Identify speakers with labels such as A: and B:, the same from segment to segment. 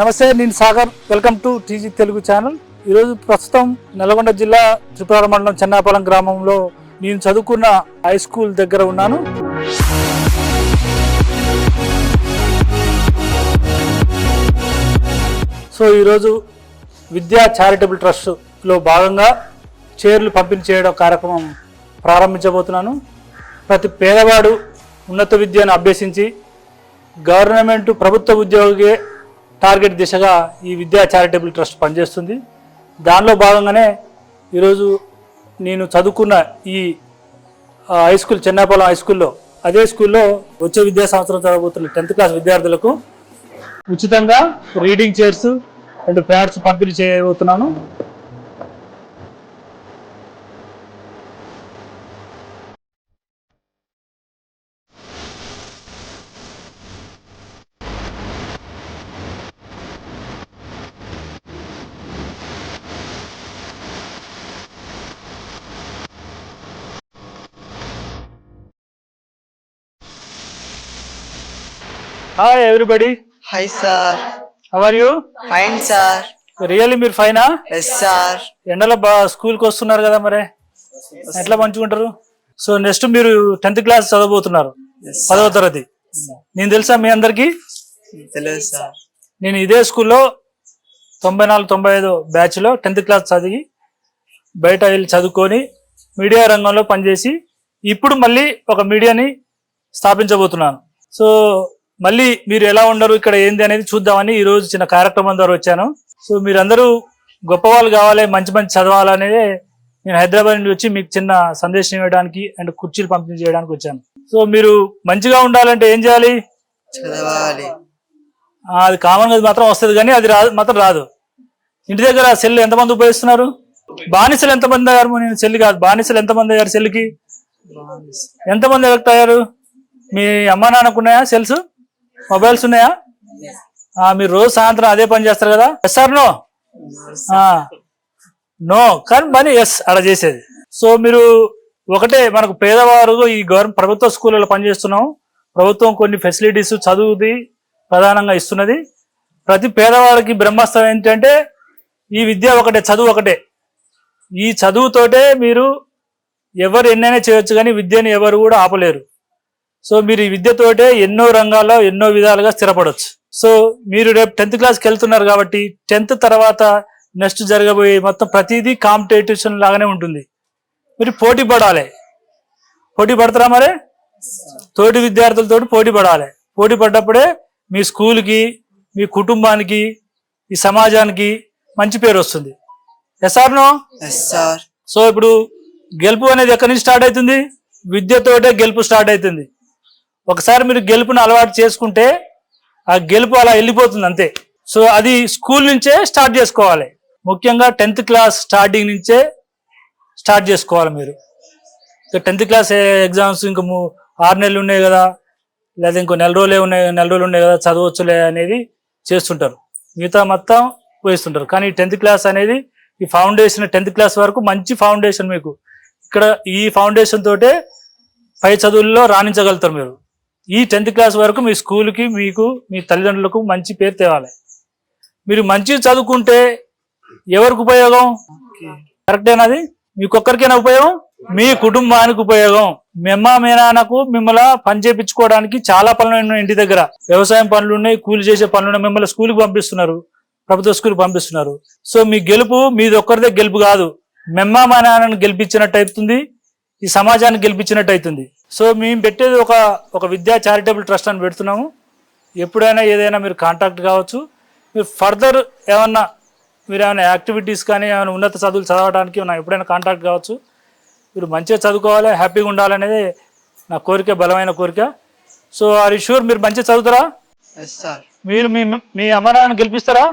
A: నమస్తే నేను Sagar. Welcome to TG Telugu channel. ఈరోజు ప్రస్తుతం నల్గొండ జిల్లా త్రిపుర మండలం చెన్నాపాలెం గ్రామంలో నేను చదువుకున్న హై స్కూల్ దగ్గర ఉన్నాను. సో ఈరోజు విద్యా చారిటబుల్ ట్రస్ట్లో భాగంగా చీరలు పంపిణీ చేయడం కార్యక్రమం ప్రారంభించబోతున్నాను. ప్రతి పేదవాడు ఉన్నత విద్యను అభ్యసించి గవర్నమెంట్ ప్రభుత్వ ఉద్యోగి టార్గెట్ దిశగా ఈ విద్యా చారిటబుల్ ట్రస్ట్ పనిచేస్తుంది. దానిలో భాగంగానే ఈరోజు నేను చదువుకున్న ఈ హై స్కూల్ చెన్నాపాలెం హై స్కూల్లో అదే స్కూల్లో వచ్చే విద్యా సంవత్సరం చదవబోతున్న టెన్త్ క్లాస్ విద్యార్థులకు ఉచితంగా రీడింగ్ చైర్స్ అండ్ ప్యాడ్స్ పంపిణీ చేయబోతున్నాను. Hi everybody
B: Hi sir.
A: Are you
B: Fine sir.
A: Really మీరు ఫైనా
B: Yes sir.
A: ఎండలో బా స్కూల్కి వస్తున్నారు కదా మరి. ఎట్లా పంచుకుంటారు? సో నెక్స్ట్ మీరు టెన్త్ క్లాస్ చదవబోతున్నారు. పదవ తరగతి. నేను తెలుసా మీ అందరికీ?
B: తెలుసు సార్
A: నేను ఇదే స్కూల్లో తొంభై నాలుగు తొంభై ఐదు బ్యాచ్లో టెన్త్ క్లాస్ చదివి బయట వెళ్ళి చదువుకొని మీడియా రంగంలో పనిచేసి ఇప్పుడు మళ్ళీ ఒక మీడియాని స్థాపించబోతున్నాను. సో మళ్ళీ మీరు ఎలా ఉండరు ఇక్కడ ఏంది అనేది చూద్దామని ఈ రోజు చిన్న కార్యక్రమం ద్వారా వచ్చాను. సో మీరందరూ గొప్పవాళ్ళు కావాలి మంచి మంచి చదవాలనేదే నేను హైదరాబాద్ నుండి వచ్చి మీకు చిన్న సందేశం ఇవ్వడానికి అండ్ కుర్చీలు పంపిణీ చేయడానికి వచ్చాను. సో మీరు మంచిగా ఉండాలంటే ఏం చేయాలి?
B: చదవాలి.
A: అది కామన్గా మాత్రం వస్తుంది కానీ అది రాదు మాత్రం రాదు. ఇంటి దగ్గర సెల్ ఎంతమంది ఉపయోగిస్తున్నారు? బానిసలు ఎంతమంది అయ్యారు? నేను సెల్ కాదు బానిసలు ఎంతమంది అయ్యారు సెల్కి ఎంతమంది ఎలక్ట్ అయ్యారు మీ అమ్మా నాన్నకు ఉన్నాయా సెల్స్? మొబైల్స్ ఉన్నాయా? మీరు రోజు సాయంత్రం అదే పని చేస్తారు కదా? ఎస్ సార్ నో నో కానీ పని ఎస్ అలా చేసేది. సో మీరు ఒకటే మనకు పేదవారు ఈ గవర్నమెంట్ ప్రభుత్వ స్కూళ్ళలో పనిచేస్తున్నాం ప్రభుత్వం కొన్ని ఫెసిలిటీస్ చదువుది ప్రధానంగా ఇస్తున్నది. ప్రతి పేదవాడికి బ్రహ్మాస్త్రం ఏంటంటే ఈ విద్య ఒకటే చదువు ఒకటే. ఈ చదువుతోటే మీరు ఎవరు ఎన్నైనా చేయొచ్చు కానీ విద్యని ఎవరు కూడా ఆపలేరు. సో మీరు ఈ విద్యతోటే ఎన్నో రంగాల్లో ఎన్నో విధాలుగా స్థిరపడవచ్చు సో మీరు రేపు టెన్త్ క్లాస్కి వెళ్తున్నారు కాబట్టి టెన్త్ తర్వాత నెక్స్ట్ జరగబోయే మొత్తం ప్రతిదీ కాంపిటేషన్ లాగానే ఉంటుంది. మీరు పోటీ పడాలి. పోటీ పడతారా మరి? తోటి విద్యార్థులతో పోటీ పడాలి. పోటీ పడ్డప్పుడే మీ స్కూల్కి మీ కుటుంబానికి ఈ సమాజానికి మంచి పేరు వస్తుంది. Yes or no?
B: Yes sir.
A: So ఇప్పుడు గెలుపు అనేది ఎక్కడి నుంచి స్టార్ట్ అవుతుంది? విద్యతోటే గెలుపు స్టార్ట్ అవుతుంది. ఒకసారి మీరు గెలుపుని అలవాటు చేసుకుంటే ఆ గెలుపు అలా వెళ్ళిపోతుంది అంతే. సో అది స్కూల్ నుంచే స్టార్ట్ చేసుకోవాలి. ముఖ్యంగా టెన్త్ క్లాస్ స్టార్టింగ్ నుంచే స్టార్ట్ చేసుకోవాలి మీరు. ఇక టెన్త్ క్లాస్ ఎగ్జామ్స్ ఇంకా మూ- ఆరు నెలలు ఉన్నాయి కదా లేదా ఇంకో నెల రోజులే ఉన్నాయి నెల రోజులు ఉన్నాయి కదా చదవచ్చులే అనేది చేస్తుంటారు. మిగతా మొత్తం వేస్తుంటారు. కానీ టెన్త్ క్లాస్ అనేది ఈ ఫౌండేషన్ టెన్త్ క్లాస్ వరకు మంచి ఫౌండేషన్ మీకు. ఇక్కడ ఈ ఫౌండేషన్ తోటే పై చదువుల్లో రాణించగలుగుతారు మీరు. ఈ టెన్త్ క్లాస్ వరకు మీ స్కూల్కి మీకు మీ తల్లిదండ్రులకు మంచి పేరు తేవాలి. మీరు మంచిగా చదువుకుంటే ఎవరికి ఉపయోగం? కరెక్టేనా అది? మీకొక్కరికైనా ఉపయోగం? మీ కుటుంబానికి ఉపయోగం. మెమ్మా అమ్మ మీ నాన్నకు మిమ్మల్ని పని చేపించుకోవడానికి చాలా పనులు ఉన్నాయి ఇంటి దగ్గర. వ్యవసాయం పనులు ఉన్నాయి కూలి చేసే పనులు ఉన్నాయి మిమ్మల్ని స్కూల్కి పంపిస్తున్నారు ప్రభుత్వ స్కూల్కి పంపిస్తున్నారు. సో మీ గెలుపు మీది ఒక్కరిదే గెలుపు కాదు. మెమ్మ మా నాన్నను గెలిపించినట్టు అవుతుంది ఈ సమాజాన్ని గెలిపించినట్టు అవుతుంది. సో మేము పెట్టేది ఒక ఒక విద్యా చారిటబుల్ ట్రస్ట్ అని పెడుతున్నాము. ఎప్పుడైనా ఏదైనా మీరు కాంటాక్ట్ కావచ్చు. మీరు ఫర్దర్ ఏమన్నా మీరు ఏమైనా యాక్టివిటీస్ కానీ ఏమైనా ఉన్నత చదువులు చదవడానికి ఏమైనా ఎప్పుడైనా కాంటాక్ట్ కావచ్చు. మీరు మంచిగా చదువుకోవాలి హ్యాపీగా ఉండాలనేది నా కోరిక బలమైన కోరిక. సో ఆర్ షూర్ మీరు మంచిగా చదువుతారా? మీరు మీ మీ అమ్మ నాన్న గెలిపిస్తారా?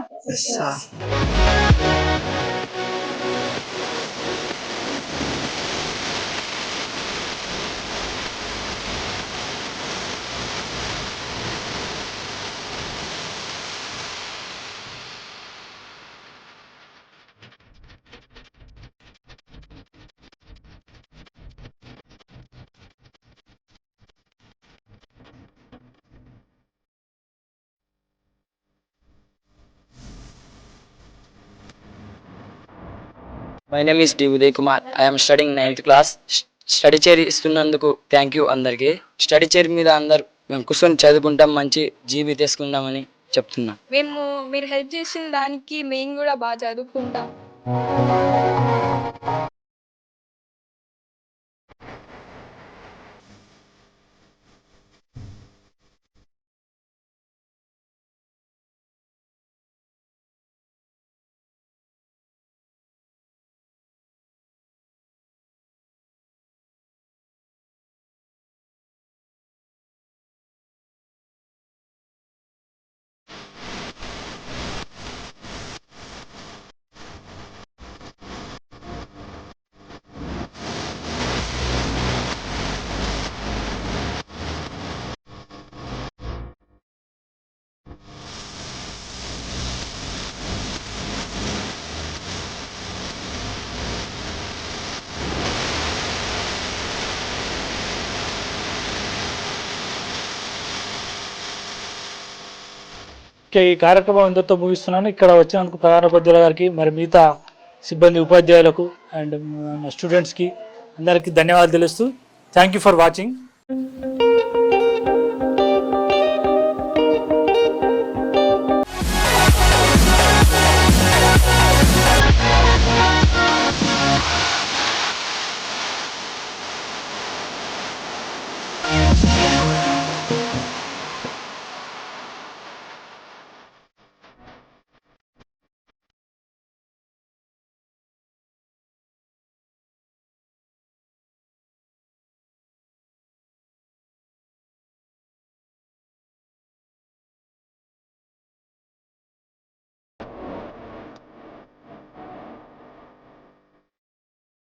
C: My name is D Uday Kumar I'm studying ninth class study chair ఇస్తున్నందుకు thank you అందరికీ. స్టడీ చైర్ మీద అందరు మేము కూర్చొని చదువుకుంటాం మంచి జీబీ తీసుకుంటామని చెప్తున్నా.
D: మేము మీరు హెల్ప్ చేసిన దానికి మేము కూడా బాగా చదువుకుంటాం.
A: ఈ కార్యక్రమం ఇంతటితో ముగిస్తున్నాను. ఇక్కడ వచ్చినందుకు ప్రధానోపాధ్యాయుల గారికి మరి మిగతా సిబ్బంది ఉపాధ్యాయులకు అండ్ స్టూడెంట్స్కి అందరికీ ధన్యవాదాలు తెలుస్తూ. Thank you for watching.